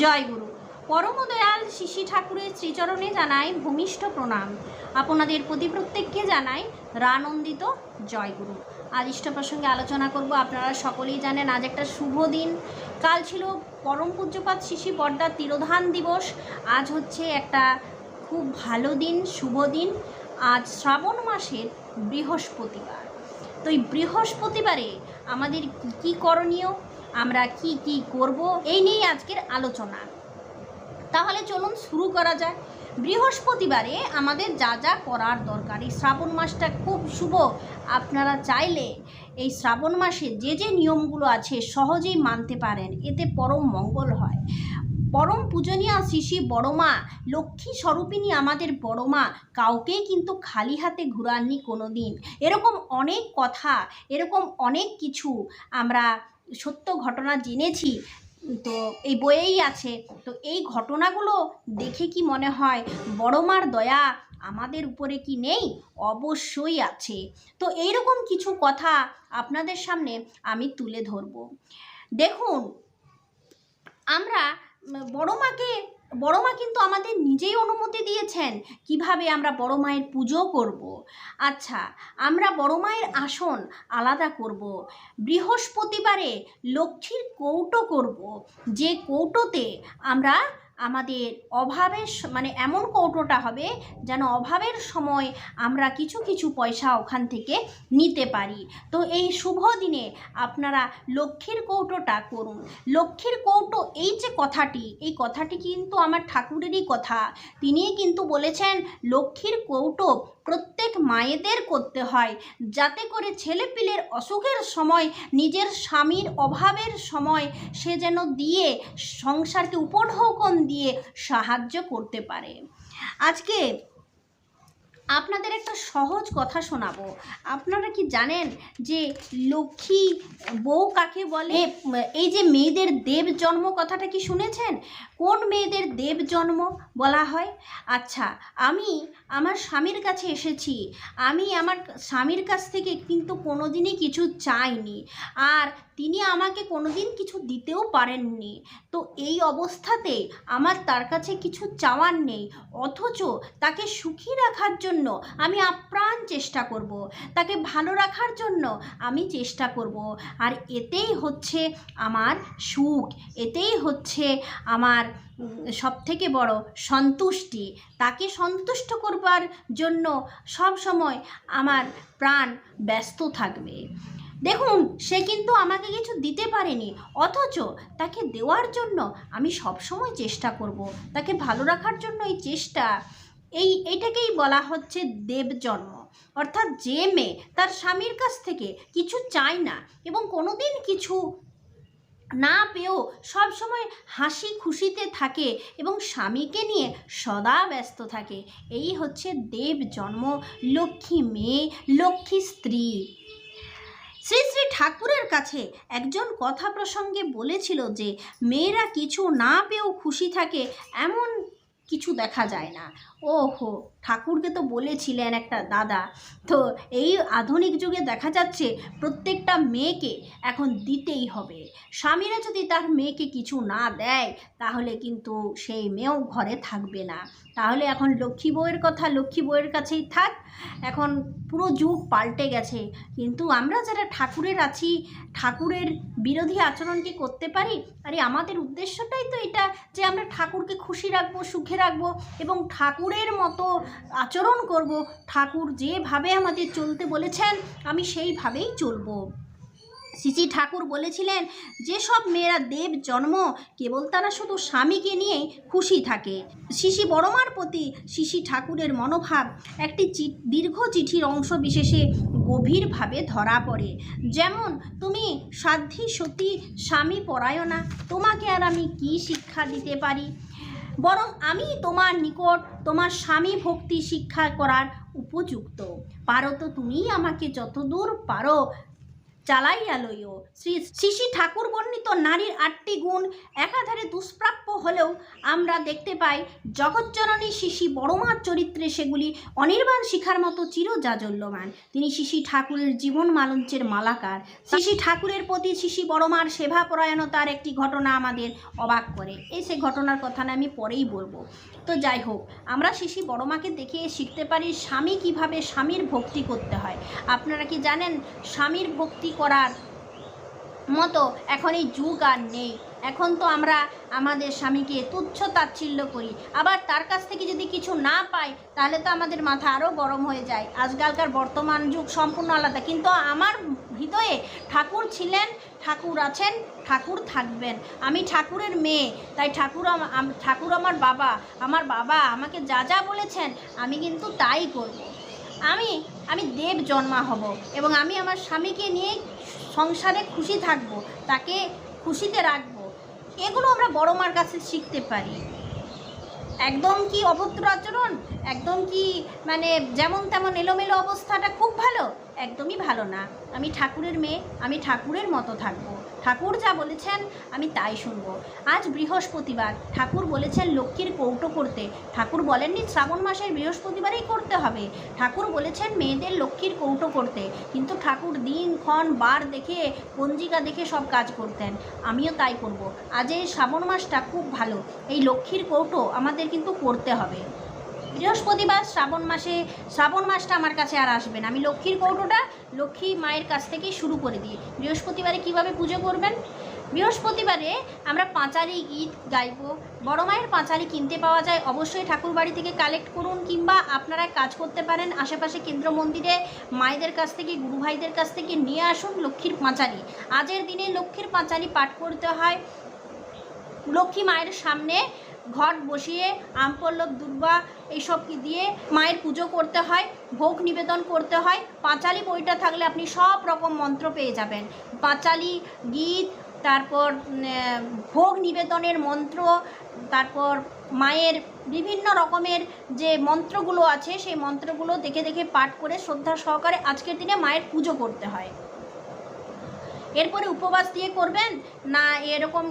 জয় গুরু। পরমদয়াল শিশি ঠাকুরের শ্রীচরণে জানাই ভূমিষ্ঠ প্রণাম। আপনাদের প্রতি প্রত্যেককে জানাই রানন্দিত জয় গুরু। আজ ইষ্ট প্রসঙ্গে আলোচনা করব, আপনারা সকলেই জানেন, আজ একটা শুভ দিন। কাল ছিল পরম পূজ্যপাত শিশি বর্দার তিরোধান দিবস। আজ হচ্ছে একটা খুব ভালো দিন, শুভ দিন। আজ শ্রাবণ মাসের বৃহস্পতিবার। তো এই বৃহস্পতিবারে আমাদের কী কী করণীয়? আমরা কি কি করব? এই নিয়েই আজকের আলোচনা। তাহলে চলুন শুরু করা যায় বৃহস্পতিবারে আমাদের যা যা করার দরকার, এই শ্রাবণ মাসটা খুব শুভ। আপনারা চাইলে এই শ্রাবণ মাসে যে যে নিয়মগুলো আছে সহজেই মানতে পারেন। এতে পরম মঙ্গল হয়। পরম পূজনীয়া শিশি বড়মা, লক্ষ্মী স্বরূপিনী আমাদের বড়মা, কাউকেই কিন্তু খালি হাতে ঘুরাননি কোনো দিন এরকম অনেক কথা, এরকম অনেক কিছু আমরা সত্য ঘটনা জেনেছি তো এই বইয়েই আছে। তো এই ঘটনাগুলো দেখে কি মনে হয় বড়মার দয়া আমাদের উপরে কি নেই? অবশ্যই আছে। তো এইরকম কিছু কথা আপনাদের সামনে আমি তুলে ধরব। দেখুন আমরা উম, বড় মা কিন্তু আমাদের নিজেই অনুমতি দিয়েছেন কীভাবে আমরা বড় মায়ের পুজো করব। আচ্ছা আমরা বড় মায়ের আসন আলাদা করব। বৃহস্পতিবারে লক্ষ্মীর কৌটো করব। যে কৌটোতে আমরা আমাদের অভাবের মানে এমন কৌটোটা হবে যেন অভাবের সময় আমরা কিছু কিছু পয়সা ওখান থেকে নিতে পারি। তো এই শুভ দিনে আপনারা লক্ষ্মীর কৌটোটা করুন। লক্ষ্মীর কৌটো, এই যে কথাটি, এই কথাটি কিন্তু আমার ঠাকুরেরই কথা। তিনি কিন্তু বলেছেন, লক্ষ্মীর কৌটো প্রত্যেক মায়েদের করতে হয়। যাতে করে ছেলেপিলের অসুখের সময়, নিজের স্বামীর অভাবের সময় সে যেন দিয়ে, সংসারকে উপঢৌকন দিয়ে সাহায্য করতে পারে। আজকে আপনাদের একটা সহজ কথা শোনাবো। আপনারা কি জানেন যে লক্ষ্মী বউ কাকে বলে? এই যে মেয়েদের দেব জন্ম কথাটা কি শুনেছেন? কোন মেয়েদের দেব জন্ম বলা হয়? আচ্ছা আমি আমার স্বামীর কাছে এসেছি। আমি আমার স্বামীর কাছ থেকে কিন্তু কোনোদিনই কিছু চাইনি। আর তিনি আমাকে কোনোদিন কিছু দিতেও পারেননি। তো এই অবস্থাতে আমার তার কাছে কিছু চাওয়ার নেই। অথচ তাকে সুখী রাখার জন্য আমি আপ্রাণ চেষ্টা করব। তাকে ভালো রাখার জন্য আমি চেষ্টা করব। আর এতেই হচ্ছে আমার সুখ, এতেই হচ্ছে আমার সব থেকে বড় সন্তুষ্টি। তাকে সন্তুষ্ট করবার জন্য সব সময় আমার প্রাণ ব্যস্ত থাকবে। দেখুন, সে কিন্তু আমাকে কিছু দিতে পারেনি, অথচ তাকে দেওয়ার জন্য আমি সবসময় চেষ্টা করব। তাকে ভালো রাখার জন্য এই চেষ্টা এই, এটাকেই বলা হচ্ছে দেবজন্ম অর্থাৎ যে মেয়ে তার স্বামীর কাছ থেকে কিছু চায় না এবং কোনোদিন কিছু না পেয়েও সবসময় হাসি খুশিতে থাকে এবং স্বামীকে নিয়ে সদা ব্যস্ত থাকে। এই হচ্ছে দেব জন্ম, লক্ষ্মী মেয়ে, লক্ষ্মী স্ত্রী। শ্রী শ্রী ঠাকুরের কাছে একজন কথা প্রসঙ্গে বলেছিল যে, মেয়েরা কিছু না পেয়েও খুশি থাকে এমন কিছু দেখা যায় না। ওহো, ঠাকুরকে তো বলেছিলেন একটা দাদা। তো এই আধুনিক যুগে দেখা যাচ্ছে প্রত্যেকটা মেয়েকে এখন দিতেই হবে। স্বামীরা যদি তার মেয়েকে কিছু না দেয়, তাহলে কিন্তু সেই মেয়েও ঘরে থাকবে না। তাহলে এখন লক্ষ্মী বউয়ের কথা লক্ষ্মী বউয়ের কাছেই থাক। এখন পুরো যুগ পাল্টে গেছে। কিন্তু আমরা যারা ঠাকুরের আছি, ঠাকুরের বিরোধী আচরণ কি করতে পারি? আরে আমাদের উদ্দেশ্যটাই তো এটা যে আমরা ঠাকুরকে খুশি রাখব, সুখে রাখব এবং ঠাকুরের মতো আচরণ করব, ঠাকুর যেভাবে আমাদের চলতে বলেছেন, আমি সেইভাবেই চলবো। শ্রী ঠাকুর বলেছিলেন, যেসব মেয়েরা দেব জন্ম, কেবল তারা শুধু স্বামীকে নিয়েই খুশি থাকে। শিশি বড়মার প্রতি শিশি ঠাকুরের মনোভাব একটি দীর্ঘ চিঠির অংশ বিশেষে গভীরভাবে ধরা পড়ে। যেমন, তুমি সাধ্যী সতী স্বামী পরায়ণা, তোমাকে আর আমি কি শিক্ষা দিতে পারি? বরং আমি তোমার নিকট তোমার স্বামী ভক্তি শিক্ষা করার উপযুক্ত। পারো তো তুমি আমাকে যতদূর পারো চালাইয়া লইও শ্রী শ্রী ঠাকুর বর্ণিত নারীর আটটি গুণ একাধারে দুষ্প্রাপ্য হলেও আমরা দেখতে পাই জগজ্জননী শিশি বড়মার চরিত্রে সেগুলি অনির্বাণ শিখার মতো চিরজাজল্যমান। তিনি শিশি ঠাকুরের জীবন মালঞ্চের মালাকার। শিশি ঠাকুরের প্রতি শিশি বড়মার সেবা পরায়ণতার একটি ঘটনা আমাদের অবাক করে। এই সে ঘটনার কথা না আমি পরেই বলব। তো যাই হোক, আমরা শিশি বড়মাকে দেখে শিখতে পারি স্বামী কীভাবে স্বামীর ভক্তি করতে হয়। আপনারা কি জানেন স্বামীর ভক্তি করার মতো এখন এই যুগ আর নেই। এখন তো আমরা আমাদের স্বামীকে তুচ্ছ তাচ্ছিল্য করি। আবার তার কাছ থেকে যদি কিছু না পাই, তাহলে তো আমাদের মাথা আরও গরম হয়ে যায়। আজকালকার বর্তমান যুগ সম্পূর্ণ আলাদা। কিন্তু আমার হৃদয়ে ঠাকুর ছিলেন, ঠাকুর আছেন, ঠাকুর থাকবেন। আমি ঠাকুরের মেয়ে, তাই ঠাকুর ঠাকুর আমার বাবা। আমার বাবা আমাকে যা যা বলেছেন, আমি কিন্তু তাই করব। আমি আমি দেব জন্মা হব এবং আমি আমার স্বামীকে নিয়ে সংসারে খুশি থাকব, তাকে খুশিতে রাখব। এগুলো আমরা বড় মার কাছে শিখতে পারি। একদম কি অভদ্র আচরণ? একদম কি মানে যেমন তেমন এলোমেলো অবস্থাটা খুব ভালো? একদমই ভালো না। আমি ঠাকুরের মেয়ে, আমি ঠাকুরের মতো থাকব। ঠাকুর যা বলেছেন, আমি তাই শুনব। আজ বৃহস্পতিবার, ঠাকুর বলেছেন লক্ষ্মীর কৌটো করতে। ঠাকুর বলেননি শ্রাবণ মাসের বৃহস্পতিবারেই করতে হবে। ঠাকুর বলেছেন মেয়েদের লক্ষ্মীর কৌটো করতে। কিন্তু ঠাকুর দিন, ক্ষণ, বার দেখে, পঞ্জিকা দেখে সব কাজ করতেন। আমিও তাই করব। আজ এই শ্রাবণ মাসটা খুব ভালো। এই লক্ষ্মীর কৌটো আমাদের কিন্তু করতে হবে। বৃহস্পতিবার শ্রাবণ মাসে, শ্রাবণ মাসটা আমার কাছে আর আসবে না। আমি লক্ষ্মীর কৌটোটা লক্ষ্মী মায়ের কাছ থেকেই শুরু করে দিই। বৃহস্পতিবারে কীভাবে পুজো করবেন? বৃহস্পতিবারে আমরা পাঁচালি গীত গাইবো। বড় মায়ের পাঁচালি কিনতে পাওয়া যায়। অবশ্যই ঠাকুর বাড়ি থেকে কালেক্ট করুন কিংবা আপনারা কাজ করতে পারেন। আশেপাশে কেন্দ্র মন্দিরে মায়েদের কাছ থেকে, গুরু ভাইদের কাছ থেকে নিয়ে আসুন লক্ষ্মীর পাঁচালি। আজের দিনে লক্ষ্মীর পাঁচালি পাঠ করতে হয়। লক্ষ্মী মায়ের সামনে ঘট বসিয়ে, আমপল্লব দুর্বা এইসব কি দিয়ে মায়ের পুজো করতে হয়, ভোগ নিবেদন করতে হয়। পাঁচালি বইটা থাকলে আপনি সব রকম মন্ত্র পেয়ে যাবেন। পাঁচালি, গীত, তারপর ভোগ নিবেদনের মন্ত্র, তারপর মায়ের বিভিন্ন রকমের যে মন্ত্রগুলো আছে, সেই মন্ত্রগুলো দেখে দেখে পাঠ করে শ্রদ্ধা সহকারে আজকের দিনে মায়ের পুজো করতে হয়। এরপরে উপবাস দিয়ে করবেন? না এরকম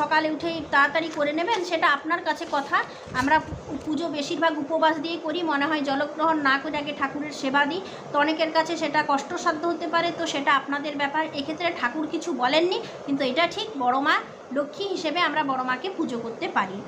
সকালে উঠেই তাড়াতাড়ি করে নেবেন? সেটা আপনার কাছে কথা। আমরা পুজো বেশিরভাগ উপবাস দিয়ে করি। মনে হয় জলগ্রহণ না করে আগে ঠাকুরের সেবা দিই। তো অনেকের কাছে সেটা কষ্টসাধ্য হতে পারে, তো সেটা আপনাদের ব্যাপার। এক্ষেত্রে ঠাকুর কিছু বলেননি, কিন্তু এটা ঠিক, বড় মা লক্ষ্মী হিসেবে আমরা বড় মাকে পুজো করতে পারি।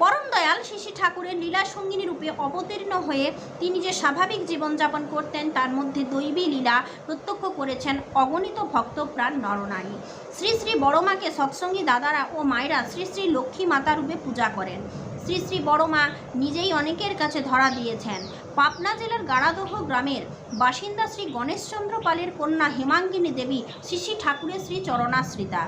পরম দয়াল শিশি ঠাকুরের লীলা সঙ্গিনী রূপে অবতীর্ণ হয়ে তিনি যে স্বাভাবিক জীবনযাপন করতেন, তার মধ্যে দৈবী লীলা প্রত্যক্ষ করেছেন অগণিত ভক্তপ্রাণ নরনারী। শ্রী শ্রী বড়মাকে সৎসঙ্গী দাদারা ও মায়েরা শ্রী শ্রী লক্ষ্মী মাতা রূপে পূজা করেন। শ্রী শ্রী বড়মা নিজেই অনেকের কাছে ধরা দিয়েছেন। পাবনা জেলার গাড়াদহ গ্রামের বাসিন্দা শ্রী গণেশচন্দ্র পালের কন্যা হেমাঙ্গিনী দেবী শ্রী শ্রী ঠাকুরের শ্রী চরণাশ্রিতা।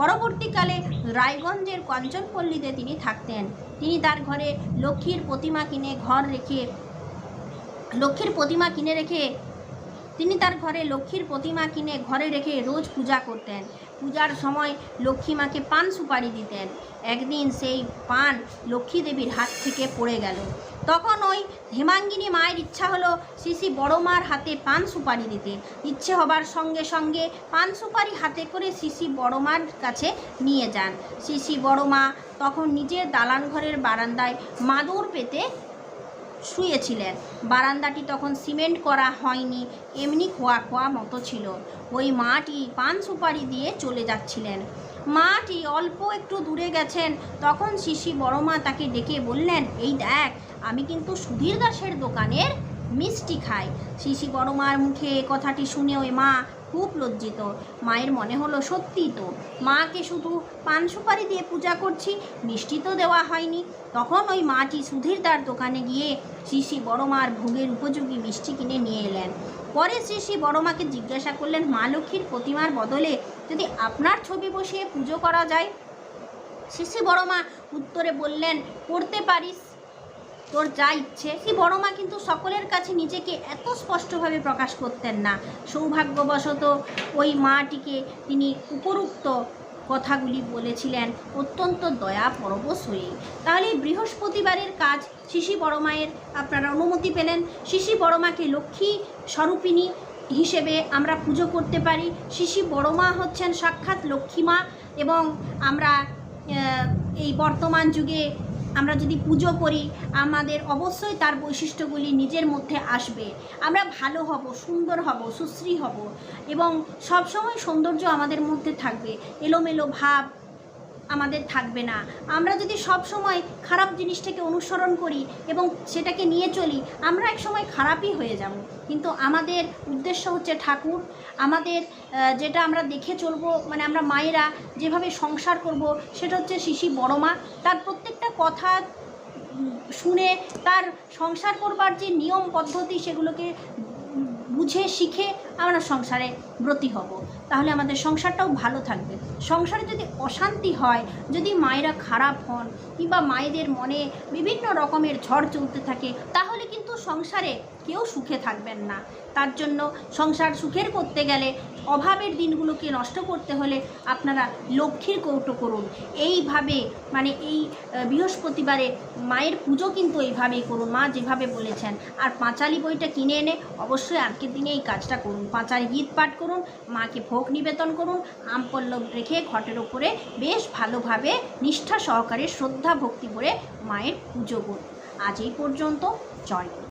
পরবর্তীকালে রায়গঞ্জের কাঞ্চনপল্লীতে তিনি থাকতেন। তিনি তার ঘরে লক্ষ্মীর প্রতিমা কিনে ঘর রেখে, লক্ষ্মীর প্রতিমা কিনে রেখে, তিনি তার ঘরে লক্ষ্মীর প্রতিমা কিনে ঘরে রেখে রোজ পূজা করতেন। পূজার সময় লক্ষ্মী মাকে পান সুপারি দিতেন। একদিন সেই পান লক্ষ্মী দেবীর হাত থেকে পড়ে গেল। তখন ওই হেমাঙ্গিনী মায়ের ইচ্ছা হলো শিশি বড় মার হাতে পান সুপারি দিতে। ইচ্ছে হবার সঙ্গে সঙ্গে পান সুপারি হাতে করে শিশি বড় মার কাছে নিয়ে যান। শিশি বড় মা তখন নিজের দালান ঘরের বারান্দায় মাদুর পেতে শুয়েছিলেন। বারান্দাটি তখন সিমেন্ট করা হয়নি, এমনি খোয়া খোয়া মতো ছিল। ওই মাটি পান সুপারি দিয়ে চলে যাচ্ছিলেন। মাটি অল্প একটু দূরে গেছেন, তখন শিশি বড় মা তাকে ডেকে বললেন, এই দেখ, আমি কিন্তু সুধীর দাসের দোকানের মিষ্টি খাই। শিশি বড় মার মুখে কথাটি শুনে ওই মা খুব লজ্জিত। মায়ের মনে হলো সত্যি তো। মাকে শুধু পান সুপারি দিয়ে পূজা করছি, মিষ্টি তো দেওয়া হয়নি। তখন ওই মাটি সুধীরদার দোকানে গিয়ে শিশি বড় মার ভোগের উপযোগী মিষ্টি কিনে নিয়ে এলেন। পরে শিশি বড় মাকে জিজ্ঞাসা করলেন, মা লক্ষ্মীর প্রতিমার বদলে যদি আপনার ছবি বসিয়ে পুজো করা যায়? শিশি বড় মা উত্তরে বললেন, করতে পারিস। তোর যা ইচ্ছে। সেই বড় মা কিন্তু সকলের কাছে নিজেকে এত স্পষ্টভাবে প্রকাশ করতেন না। সৌভাগ্যবশত ওই মাটিকে তিনি উপরুক্ত কথাগুলি বলেছিলেন অত্যন্ত দয়া পরবশ হয়ে। তাহলে বৃহস্পতিবারের কাজ শিশি বড় মায়ের আপনারা অনুমতি পেলেন। শিশি বড় মাকে লক্ষ্মী স্বরূপিণী হিসেবে আমরা পুজো করতে পারি। শিশি বড় মা হচ্ছেন সাক্ষাৎ লক্ষ্মী মা এবং আমরা এই বর্তমান যুগে আমরা যদি পুজো করি, আমাদের অবশ্যই তার বৈশিষ্ট্যগুলি নিজের মধ্যে আসবে। আমরা ভালো হব, সুন্দর হব, সুশ্রী হব এবং সবসময় সৌন্দর্য আমাদের মধ্যে থাকবে। এলোমেলো ভাব আমাদের থাকবে না। আমরা যদি সব সময় খারাপ জিনিসটাকে অনুসরণ করি এবং সেটাকে নিয়ে চলি, আমরা এক সময় খারাপই হয়ে যাব। কিন্তু আমাদের উদ্দেশ্য হচ্ছে ঠাকুর। আমাদের যেটা আমরা দেখে চলবো মানে আমরা মায়েরা যেভাবে সংসার করব, সেটা হচ্ছে শিশি বড় মা তার প্রত্যেকটা কথা শুনে তার সংসার করবার যে নিয়ম পদ্ধতি, সেগুলোকে বুঝে, শিখে আমরা সংসারে ব্রতী হব। তাহলে আমাদের সংসারটাও ভালো থাকবে। সংসারে যদি অশান্তি হয়, যদি মায়েরা খারাপ হন, কিংবা মায়েদের মনে বিভিন্ন রকমের ঝড় চলতে থাকে, তাহলে কিন্তু সংসারে কেউ সুখে থাকবেন না। তার জন্য সংসার সুখের করতে গেলে অভাবের দিনগুলোকে নষ্ট করতে হলে আপনারা লক্ষ্মীর কৌটো করুন। এইভাবে মানে এই বৃহস্পতিবারে মায়ের পুজো কিন্তু এইভাবেই করুন। মা যেভাবে বলেছেন, আর পাঁচালি বইটা কিনে এনে অবশ্যই আজকের দিনে এই কাজটা করুন। পাঁচালি গীত পাঠ করুন, মাকে ভোগ নিবেদন করুন, আম পল্লব রেখে ঘটের ওপরে বেশ ভালোভাবে নিষ্ঠা সহকারে শ্রদ্ধা ভক্তি করে মায়ের পুজো করুন। আজ এই পর্যন্ত, জয়।